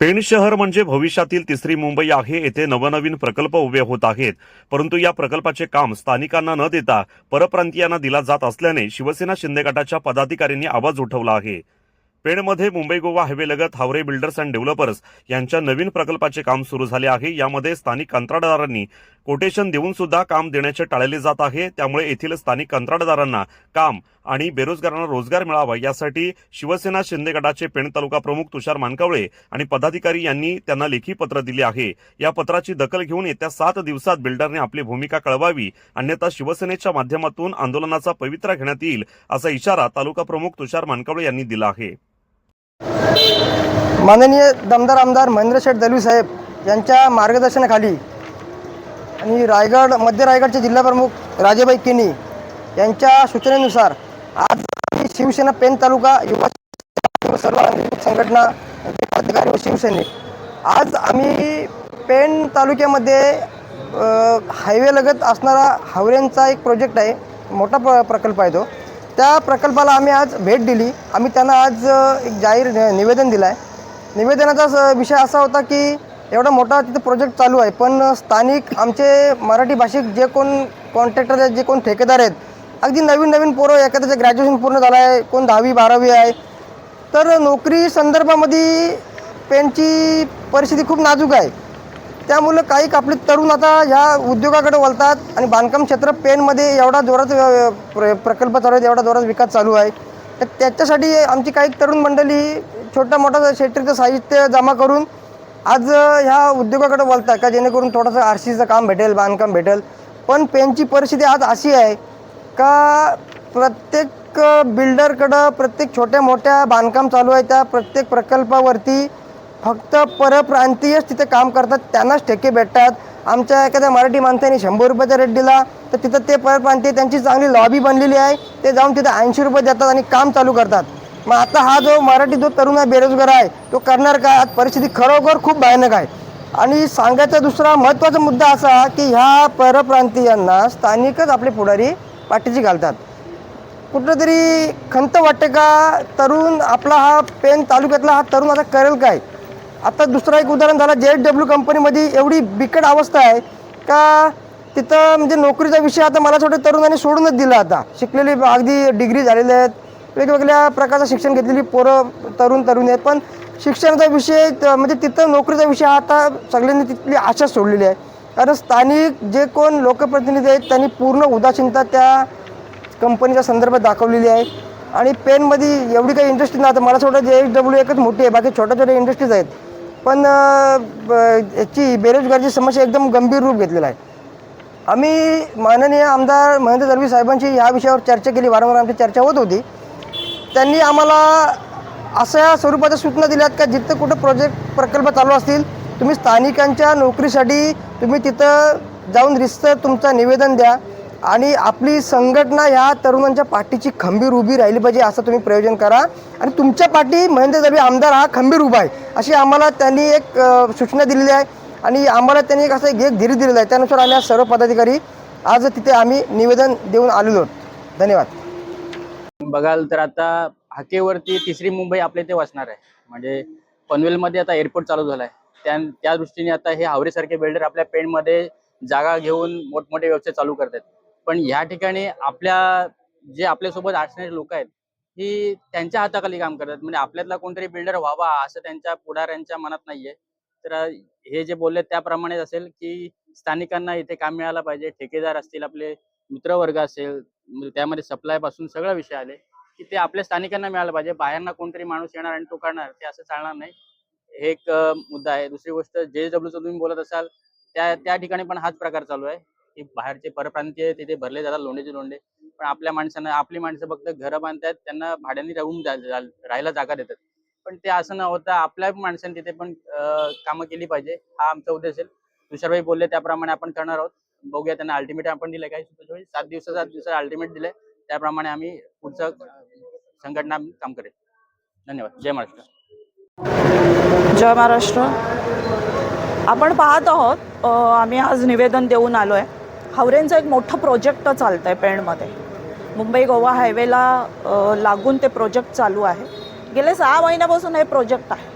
पेण शहर म्हणजे भविष्यातील तिसरी मुंबई आहे येथे नवनवीन प्रकल्प उभे होत आहेत. परंतु या प्रकल्पाचे काम स्थानिकांना न देता परप्रांतीयांना दिला जात असल्याने शिवसेना शिंदे गटाच्या पदाधिकाऱ्यांनी आवाज उठवला आहे. पेणमध्ये मुंबई गोवा हायवेलगत हावरे बिल्डर्स अँड डेव्हलपर्स यांच्या नवीन प्रकल्पाचे काम सुरू झाले आहे. यामध्ये स्थानिक कंत्राटदारांनी कोटेशन देऊन सुद्धा काम देण्याचे टाळले जात आहे. त्यामुळे येथील स्थानिक कंत्राटदारांना काम आणि बेरोजगारांना रोजगार मिळावा यासाठी शिवसेना शिंदे गटाचे पेण तालुका प्रमुख तुषार मानकावळे आणि पदाधिकारी यांनी त्यांना लेखी पत्र दिले आहे. या पत्राची दखल घेऊन येत्या सात दिवसात बिल्डरने आपली भूमिका कळवावी अन्यथा शिवसेनेच्या माध्यमातून आंदोलनाचा पवित्रा घेण्यात येईल असा इशारा तालुका प्रमुख तुषार मानकावळे यांनी दिला आहे. माननीय दमदार आमदार महेंद्रशेठ दलवी साहेब यांच्या मार्गदर्शनाखाली आणि रायगड मध्य रायगडचे जिल्हाप्रमुख राजेबाई किनी यांच्या सूचनेनुसार आज शिवसेना पेन तालुका युवा सर्व संघटना पदाधिकारी व शिवसैनिक आज आम्ही पेन तालुक्यामध्ये हायवेलगत असणारा हावऱ्यांचा एक प्रोजेक्ट आहे मोठा प्र प्रकल्प आहे तो. त्या प्रकल्पाला आम्ही आज भेट दिली. आम्ही त्यांना आज एक जाहीर निवेदन दिलं आहे निवेदनाचा विषय असा होता की एवढा मोठा तिथं प्रोजेक्ट चालू आहे. पण स्थानिक आमचे मराठी भाषिक जे कोण कॉन्ट्रॅक्टर आहेत जे कोण ठेकेदार आहेत अगदी नवीन नवीन पोरं एखाद्याचं ग्रॅज्युएशन पूर्ण झालं आहे कोण दहावी बारावी आहे. तर नोकरी संदर्भामध्ये पेनची परिस्थिती खूप नाजूक आहे. त्यामुळं काही आपले तरुण आता ह्या उद्योगाकडे वळतात आणि बांधकाम क्षेत्र पेनमध्ये एवढा जोरात प्र प्रकल्प चालू आहे एवढा जोरात विकास चालू आहे. तर त्याच्यासाठी आमची काही तरुण मंडळी छोटा मोठा शेतकरीचं साहित्य जमा करून आज ह्या उद्योगाकडे वळतात का जेणेकरून थोडंसं आर सीचं काम भेटेल बांधकाम भेटेल. पण पेनची परिस्थिती आज अशी आहे का प्रत्येक बिल्डरकडं प्रत्येक छोट्या मोठ्या बांधकाम चालू आहे त्या प्रत्येक प्रकल्पावरती फक्त परप्रांतीयच तिथे काम करतात त्यांनाच ठेके भेटतात. आमच्या एखाद्या मराठी माणसाने शंभर रुपयाचा रेट दिला तर तिथं ते परप्रांतीय त्यांची चांगली लॉबी बनलेली आहे. ते जाऊन तिथं ऐंशी रुपये देतात आणि काम चालू करतात. मग आता हा जो मराठी जो तरुण आहे बेरोजगार आहे तो करणार काय? आज परिस्थिती खरोखर खूप भयानक आहे. आणि सांगायचा दुसरा महत्त्वाचा मुद्दा असा की ह्या परप्रांतीयांना स्थानिकच आपले पुढारी पाठीशी घालतात. कुठंतरी खंत वाटते का? तरुण आपला हा पेन तालुक्यातला हा तरुण आता करेल काय? आता दुसरं एक उदाहरण झालं जे एच डब्ल्यू कंपनीमध्ये एवढी बिकट अवस्था आहे का तिथं म्हणजे नोकरीचा विषय आता मला छोटे तरुणांनी सोडूनच दिला आता. शिकलेली अगदी डिग्री झालेले आहेत. वेगवेगळ्या प्रकारचं शिक्षण घेतलेली पोरं तरुण तरुणी आहेत. पण शिक्षणाचा विषय म्हणजे तिथं नोकरीचा विषय आता सगळ्यांनी तिथली आशा सोडलेली आहे. कारण स्थानिक जे कोण लोकप्रतिनिधी आहेत त्यांनी पूर्ण उदासीनता त्या कंपनीच्या संदर्भात दाखवलेली आहे. आणि पेनमध्ये एवढी काही इंडस्ट्री नाही. आता मला छोटं जे एच डब्ल्यू एकच मोठी आहे. बाकी छोट्या छोट्या इंडस्ट्रीज आहेत. पण ब- याची बेरोजगारीची समस्या एकदम गंभीर रूप घेतलेला आहे. आम्ही माननीय आमदार महेंद्र दळवी साहेबांची ह्या विषयावर चर्चा केली वारंवार आमची चर्चा होत होती. त्यांनी आम्हाला अशा स्वरूपाच्या सूचना दिल्यात का जिथं कुठं प्रोजेक्ट प्रकल्प चालू असतील तुम्ही स्थानिकांच्या नोकरीसाठी तुम्ही तिथं जाऊन रिस्तर तुमचं निवेदन द्या. आणि आपली संघटना ह्या तरुणांच्या पाठीची खंबीर उभी राहिली पाहिजे असं तुम्ही प्रयोजन करा. आणि तुमच्या पाठी महेंद्र दळवी आमदार हा खंबीर उभा आहे. अशी आम्हाला त्यांनी एक सूचना दिलेली आहे. आणि आम्हाला त्यांनी एक असं एक धीर दिलेला आहे. त्यानुसार आम्ही सर्व पदाधिकारी आज तिथे आम्ही निवेदन देऊन आलेलो आहोत. धन्यवाद. बघाल तर आता हाकेवरती तिसरी मुंबई आपल्या इथे वसणार आहे. म्हणजे पनवेलमध्ये आता एअरपोर्ट चालू झाला आहे त्या त्या दृष्टीने आता हे हावरेसारखे बिल्डर आपल्या पेणमध्ये जागा घेऊन मोठमोठे व्यवसाय चालू करतात. पण या ठिकाणी आपल्या जे आपल्यासोबत असणारे लोक आहेत ही त्यांच्या हाताखाली काम करतात. म्हणजे आपल्यातला कोणतरी बिल्डर व्हावा असं त्यांच्या पुढाऱ्यांच्या मनात नाहीये. तर हे जे बोलले त्याप्रमाणेच असेल की स्थानिकांना इथे काम मिळालं पाहिजे ठेकेदार असतील आपले मित्रवर्ग असेल म्हणजे त्यामध्ये सप्लायपासून सगळं विषय आले की ते आपल्या स्थानिकांना मिळालं पाहिजे. बाहेरना कोणतरी माणूस येणार आणि तो करणार ते असं चालणार नाही. हे एक मुद्दा आहे. दुसरी गोष्ट जे डब्ल्यूचं तुम्ही बोलत असाल त्या त्या ठिकाणी पण हाच प्रकार चालू आहे. की बाहेरचे परप्रांतीय तिथे भरले जातात लोंडेचे लोंडे पण आपल्या माणसांना आपली माणसं फक्त घरं बांधतात त्यांना भाड्याने राहून राहायला जागा देतात. पण ते असं न होता आपल्या माणसांनी तिथे पण कामं केली पाहिजे हा आमचा उद्देश असेल तुषारभाई बोलले त्याप्रमाणे आपण करणार आहोत. बघूया त्यांना अल्टिमेट आपण दिलंय काय? दिवसा सात दिवसाचा दिवसा अल्टिमेट दिलंय. त्याप्रमाणे आम्ही पुढचं संघटना काम करेल. धन्यवाद. जय महाराष्ट्र. जय महाराष्ट्र. आपण पाहत आहोत आम्ही आज निवेदन देऊन आलो आहे हावरेंचं एक मोठं प्रोजेक्ट चालतं आहे पेणमध्ये. मुंबई गोवा हायवेला लागून ते प्रोजेक्ट चालू आहे. गेले सहा महिन्यापासून हे प्रोजेक्ट आहे.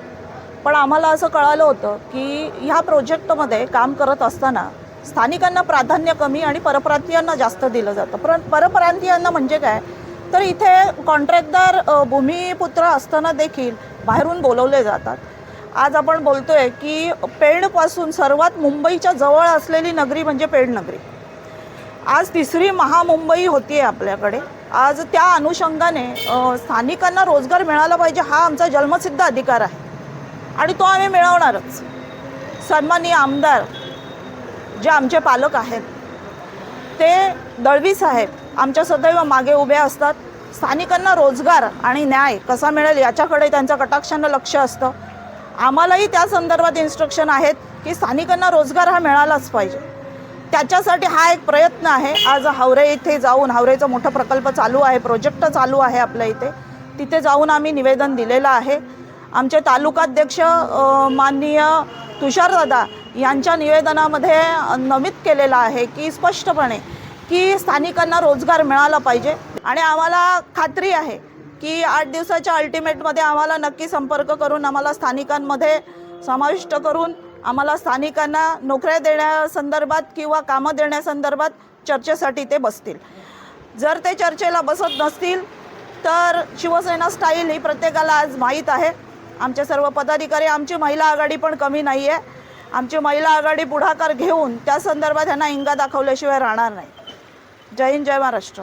पण आम्हाला असं कळालं होतं की ह्या प्रोजेक्टमध्ये काम करत असताना स्थानिकांना प्राधान्य कमी आणि परप्रांतीयांना जास्त दिलं जातं. पर परप्रांतीयांना म्हणजे काय? तर इथे कॉन्ट्रॅक्टदार भूमिपुत्र असताना देखील बाहेरून बोलवले जातात. आज आपण बोलतोय की पेणपासून सर्वात मुंबईच्या जवळ असलेली नगरी म्हणजे पेण नगरी आज तिसरी महामुंबई होती आहे आपल्याकडे. आज त्या अनुषंगाने स्थानिकांना रोजगार मिळाला पाहिजे हा आमचा जन्मसिद्ध अधिकार आहे. आणि तो आम्ही मिळवणारच. सन्माननीय आमदार जे आमचे पालक आहेत ते दळवी साहेब आमच्या सदैव मागे उभे असतात. स्थानिकांना रोजगार आणि न्याय कसा मिळेल याच्याकडे त्यांचं कटाक्षानं लक्ष असतं. आम्हालाही त्या संदर्भात इन्स्ट्रक्शन आहेत की स्थानिकांना रोजगार हा मिळालाच पाहिजे. त्याच्यासाठी हा एक प्रयत्न आहे. आज हावरे इथे जाऊन हावरेचा मोठा प्रकल्प चालू आहे प्रोजेक्ट चालू आहे आपल्या इथे. तिथे जाऊन आम्ही निवेदन दिलेलं आहे. आमचे तालुकाध्यक्ष माननीय तुषारदादा यांच्या निवेदनामध्ये नमूद केलेलं आहे की स्पष्टपणे की स्थानिकांना रोजगार मिळाला पाहिजे. आणि आम्हाला खात्री आहे की आठ दिवसाच्या अल्टिमेटमध्ये आम्हाला नक्की संपर्क करून आम्हाला स्थानिकांमध्ये समाविष्ट करून आम्हाला स्थानिकांना नोकऱ्या देण्यासंदर्भात किंवा कामं देण्यासंदर्भात चर्चेसाठी ते बसतील. जर ते चर्चेला बसत नसतील तर शिवसेना स्टाईल ही प्रत्येकाला आज माहीत आहे. आमचे सर्व पदाधिकारी आमची महिला आघाडी पण कमी नाही आहे आमची महिला आघाडी पुढाकार घेऊन त्या संदर्भात यांना इंगा दाखवल्याशिवाय राहणार नाही. जय हिंद जय महाराष्ट्र.